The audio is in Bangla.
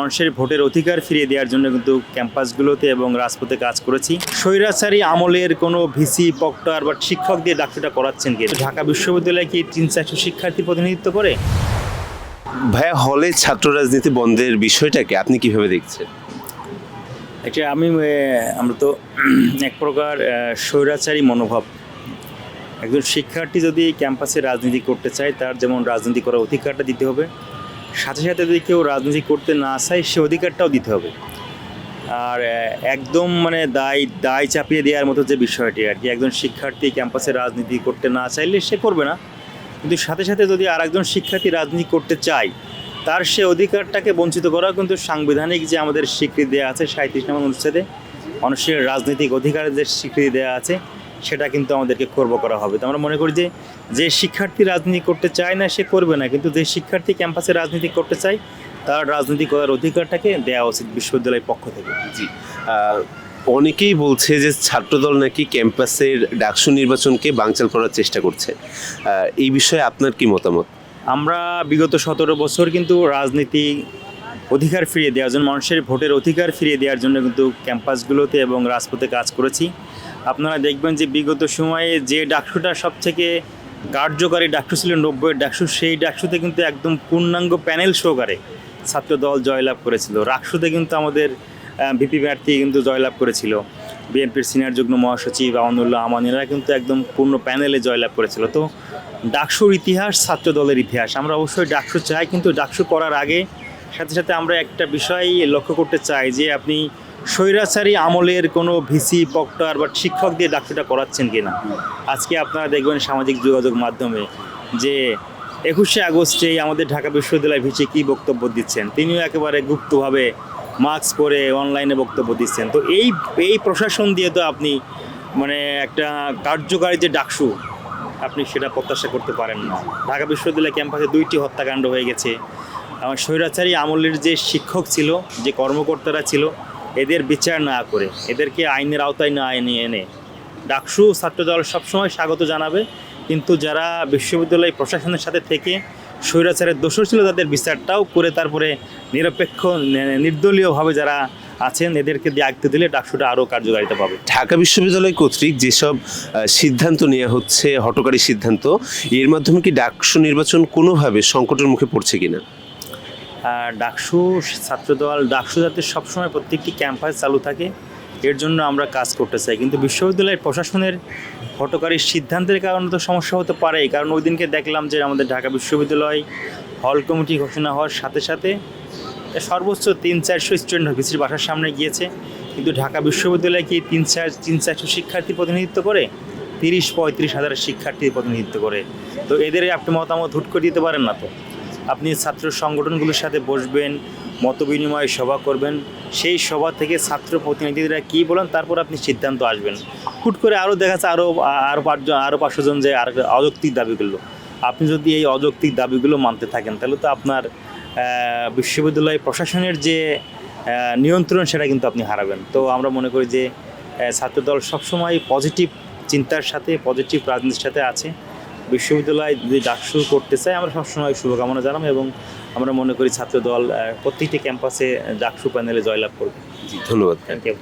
মানুষের ভোটের অধিকার ফিরিয়ে দেওয়ার জন্য কিন্তু ক্যাম্পাসগুলোতে এবং রাজপথে কাজ করেছি। স্বৈরাচারী আমলের কোনো ভিসি প্রক্টর বা শিক্ষক দিয়ে ডাক্তারটা করাচ্ছেন কি? ঢাকা বিশ্ববিদ্যালয়ে কি তিন চারশো শিক্ষার্থী প্রতিনিধিত্ব করে? ভাইয়া হলে ছাত্র রাজনীতি বন্ধের বিষয়টাকে আপনি কীভাবে দেখছেন? এটা আমি আমরা তো এক প্রকার স্বৈরাচারী মনোভাব। একজন শিক্ষার্থী যদি ক্যাম্পাসে রাজনীতি করতে চায় তার যেমন রাজনীতি করার অধিকারটা দিতে হবে সাথে সাথে যদি কেউ রাজনীতি করতে না চায়, সে অধিকারটাও দিতে হবে। আর একদম মানে দায় দায় চাপিয়ে দেওয়ার মতো যে বিষয়টি আর কি, একজন শিক্ষার্থী ক্যাম্পাসে রাজনীতি করতে না চাইলে সে করবে না। কিন্তু সাথে সাথে যদি আর একজন শিক্ষার্থী রাজনীতি করতে চায়, তার সে অধিকারটাকে বঞ্চিত করা কিন্তু সাংবিধানিক যে আমাদের স্বীকৃতি দেওয়া আছে সাঁত্রিশ নম্বর অনুচ্ছেদে, মানুষের রাজনৈতিক অধিকারের যে স্বীকৃতি দেওয়া আছে সেটা কিন্তু আমাদেরকে করব করা হবে। তো আমরা মনে করি যে যে শিক্ষার্থী রাজনীতি করতে চায় না সে করবে না। কিন্তু যে শিক্ষার্থী ক্যাম্পাসে রাজনীতি করতে চায় তার রাজনীতি করার অধিকারটাকে দেওয়া উচিত বিশ্ববিদ্যালয়ের পক্ষ থেকে। জি। অনেকেই বলছে যে ছাত্রদল নাকি ক্যাম্পাসের ডাকসু নির্বাচনকে বাংচাল করার চেষ্টা করছে। এই বিষয়ে আপনার কি মতামত? আমরা বিগত সতেরো বছর কিন্তু রাজনীতি অধিকার ফিরিয়ে দেওয়ার জন্য মানুষের ভোটের অধিকার ফিরিয়ে দেওয়ার জন্য কিন্তু ক্যাম্পাসগুলোতে এবং রাজপথে কাজ করেছি। আপনারা দেখবেন যে বিগত সময়ে যে ডাকসুটা সব থেকে কার্যকারী ডাকসু ছিল, নব্বইয়ের ডাকসু, সেই ডাকসুতে কিন্তু একদম পূর্ণাঙ্গ প্যানেল সহকারে ছাত্র দল জয়লাভ করেছিল। রাকসুতে কিন্তু আমাদের ভিপি প্রার্থী কিন্তু জয়লাভ করেছিল। বিএনপির সিনিয়র যুগ্ম মহাসচিব আমানুল্লাহ আমানিরা কিন্তু একদম পূর্ণ প্যানেলে জয়লাভ করেছিল। তো ডাকসুর ইতিহাস ছাত্র দলের ইতিহাস। আমরা অবশ্যই ডাকসু চাই, কিন্তু ডাকসু করার আগে সাথে সাথে আমরা একটা বিষয় লক্ষ্য করতে চাই যে আপনি স্বৈরাচারী আমলের কোনো ভিসি, প্রক্টর বা শিক্ষক দিয়ে ডাকসুটা করাচ্ছেন কিনা? আজকে আপনারা দেখবেন সামাজিক যোগাযোগ মাধ্যমে যে একুশে আগস্টে আমাদের ঢাকা বিশ্ববিদ্যালয় ভিসি কী বক্তব্য দিচ্ছেন? তিনিও একেবারে গুপ্তভাবে মাস্ক পরে অনলাইনে বক্তব্য দিচ্ছেন। তো এই এই প্রশাসন দিয়ে তো আপনি মানে একটা কার্যকারী যে ডাকসু, আপনি সেটা প্রত্যাশা করতে পারেন না। ঢাকা বিশ্ববিদ্যালয় ক্যাম্পাসে দুইটি হত্যাকাণ্ড হয়ে গেছে। আমার স্বৈরাচারী আমলের যে শিক্ষক ছিল, যে কর্মকর্তারা ছিল এদের বিচার না করে, এদেরকে আইনের আওতায় না এনে এনে। ডাকসু ছাত্রদল সবসময় স্বাগত জানাবে, কিন্তু যারা বিশ্ববিদ্যালয় প্রশাসনের সাথে থেকে স্বৈরাচারের দোষর ছিল তাদের বিচারটাও করে তারপরে নিরপেক্ষ নির্দলীয়ভাবে যারা আছেন, এদেরকে দিয়ে আগতে দিলে ডাকসুটা আরও কার্যকারিতা পাবে। ঢাকা বিশ্ববিদ্যালয় কর্তৃক যেসব সিদ্ধান্ত নেওয়া হচ্ছে, হটকারী সিদ্ধান্ত, এর মাধ্যমে কি ডাকসু নির্বাচন কোনোভাবে সংকটের মুখে পড়ছে কিনা? ডাকসু ছাত্রদল, ডাকসু যাতে সবসময় প্রত্যেকটি ক্যাম্পাস চালু থাকে। এর জন্য আমরা কাজ করতে চাই। কিন্তু বিশ্ববিদ্যালয়ের প্রশাসনের হটকারীর সিদ্ধান্তের কারণে তো সমস্যা হতে পারে কারণ ওই দিনকে দেখলাম যে আমাদের ঢাকা বিশ্ববিদ্যালয় হল কমিটি ঘোষণা হওয়ার সাথে সাথে সর্বোচ্চ তিন চারশো স্টুডেন্ট ভিসির বাসার সামনে গিয়েছে। কিন্তু ঢাকা বিশ্ববিদ্যালয় কি তিন চার, তিন চারশো শিক্ষার্থী প্রতিনিধিত্ব করে? তিরিশ, পঁয়ত্রিশ হাজার শিক্ষার্থী প্রতিনিধিত্ব করে। তো এদের আপনি মতামত হুট করে দিতে পারেন না তো? আপনি ছাত্র সংগঠনগুলোর সাথে বসবেন, মতবিনিময় সভা করবেন, সেই সভা থেকে ছাত্র প্রতিনিধিরা কী বলেন, তারপর আপনি সিদ্ধান্ত আসবেন। হুট করে আরও দেখা যাচ্ছে আরও আরও পাঁচজন, আরও পাঁচশো জন যে আর অযৌক্তিক দাবিগুলো, আপনি যদি এই অযৌক্তিক দাবিগুলো মানতে থাকেন, তাহলে তো আপনার বিশ্ববিদ্যালয় প্রশাসনের যে নিয়ন্ত্রণ, সেটা কিন্তু আপনি হারাবেন। তো আমরা মনে করি যে ছাত্রদল সবসময় পজিটিভ চিন্তার সাথে, পজিটিভ রাজনীতির সাথে আছে। বিশ্ববিদ্যালয় যদি ডাকসু করতে চাই আমরা সবসময় শুভকামনা জানাব এবং আমরা মনে করি ছাত্র দল প্রত্যেকটি ক্যাম্পাসে ডাকসু প্যানেলে জয়লাভ করবে। ধন্যবাদ। Thank you